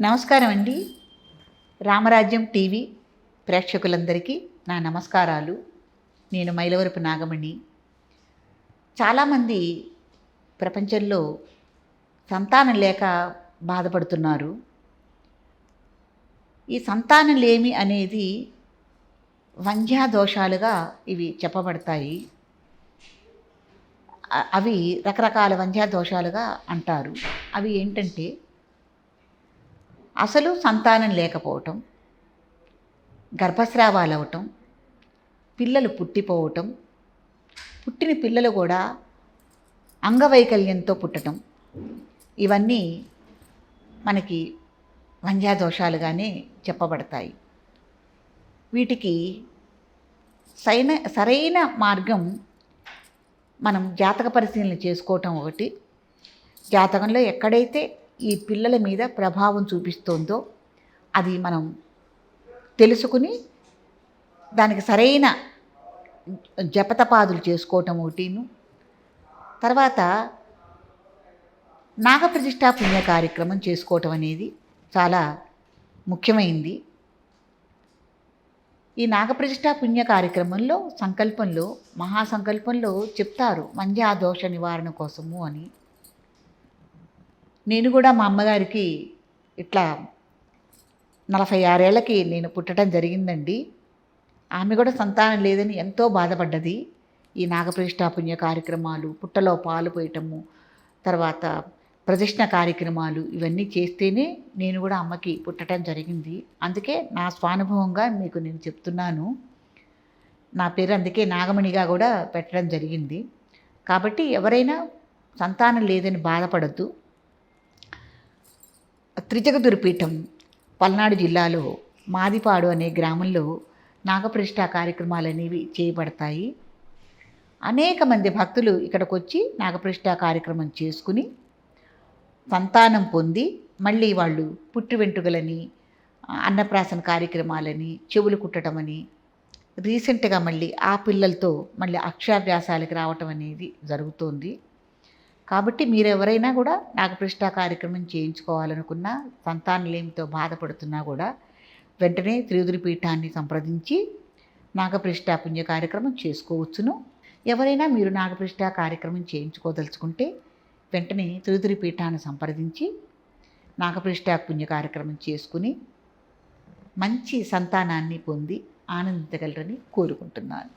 నమస్కారం అండి రామరాజ్యం టీవీ ప్రేక్షకులందరికీ నా నమస్కారాలు. నేను మైలవరపు నాగమణి. చాలామంది ప్రపంచంలో సంతానం లేక బాధపడుతున్నారు. ఈ సంతానం లేమి అనేది దోషాలుగా ఇవి చెప్పబడతాయి. అవి రకరకాల దోషాలుగా అంటారు. అవి ఏంటంటే అసలు సంతానం లేకపోవటం గర్భస్రావాలు అవటం పిల్లలు పుట్టిపోవటం పుట్టిన పిల్లలు కూడా అంగవైకల్యంతో పుట్టడం ఇవన్నీ మనకి వంధ్యాదోషాలుగానే చెప్పబడతాయి. వీటికి సైన సరైన మార్గం మనం జాతక పరిశీలన చేసుకోవటం ఒకటి. జాతకంలో ఎక్కడైతే ఈ పిల్లల మీద ప్రభావం చూపిస్తోందో అది మనం తెలుసుకుని దానికి సరైన జపతపాదులు చేసుకోవటం ఒకటిను. తర్వాత నాగప్రతిష్టా పుణ్య కార్యక్రమం చేసుకోవటం అనేది చాలా ముఖ్యమైంది. ఈ నాగప్రతిష్టా పుణ్య కార్యక్రమంలో సంకల్పంలో మహాసంకల్పంలో చెప్తారు మంజా దోష నివారణ కోసము అని. నేను కూడా మా అమ్మగారికి ఇట్లా నలభై ఆరేళ్ళకి నేను పుట్టడం జరిగిందండి. ఆమె కూడా సంతానం లేదని ఎంతో బాధపడ్డది. ఈ నాగప్రతిష్టాపుణ్య కార్యక్రమాలు పుట్టలో పాలు పోయటము తర్వాత ప్రదర్శన కార్యక్రమాలు ఇవన్నీ చేస్తేనే నేను కూడా అమ్మకి పుట్టడం జరిగింది. అందుకే నా స్వానుభవంగా మీకు నేను చెప్తున్నాను. నా పేరు అందుకే నాగమణిగా కూడా పెట్టడం జరిగింది. కాబట్టి ఎవరైనా సంతానం లేదని బాధపడద్దు. త్రిజగదురుపీఠం పల్నాడు జిల్లాలో మాదిపాడు అనే గ్రామంలో నాగప్రతిష్ఠ కార్యక్రమాలు అనేవి చేయబడతాయి. అనేక మంది భక్తులు ఇక్కడికి వచ్చి నాగప్రతిష్ఠ కార్యక్రమం చేసుకుని సంతానం పొంది మళ్ళీ వాళ్ళు పుట్టి వెంట్రుకలని అన్నప్రాసన కార్యక్రమాలని చెవులు కుట్టడం రీసెంట్గా మళ్ళీ ఆ పిల్లలతో మళ్ళీ అక్షరాభ్యాసాలకు రావటం అనేది జరుగుతోంది. కాబట్టి మీరు ఎవరైనా కూడా నాగప్రతిష్ఠ కార్యక్రమం చేయించుకోవాలనుకున్నా సంతానలేమితో బాధపడుతున్నా కూడా వెంటనే త్రియుదురి పీఠాన్ని సంప్రదించి నాగప్రతిష్ఠ పుణ్య కార్యక్రమం చేసుకోవచ్చును. ఎవరైనా మీరు నాగప్రతిష్ఠ కార్యక్రమం చేయించుకోదలుచుకుంటే వెంటనే త్రియుదురి పీఠాన్ని సంప్రదించి నాగప్రతిష్ఠ పుణ్య కార్యక్రమం చేసుకుని మంచి సంతానాన్ని పొంది ఆనందించగలరని కోరుకుంటున్నాను.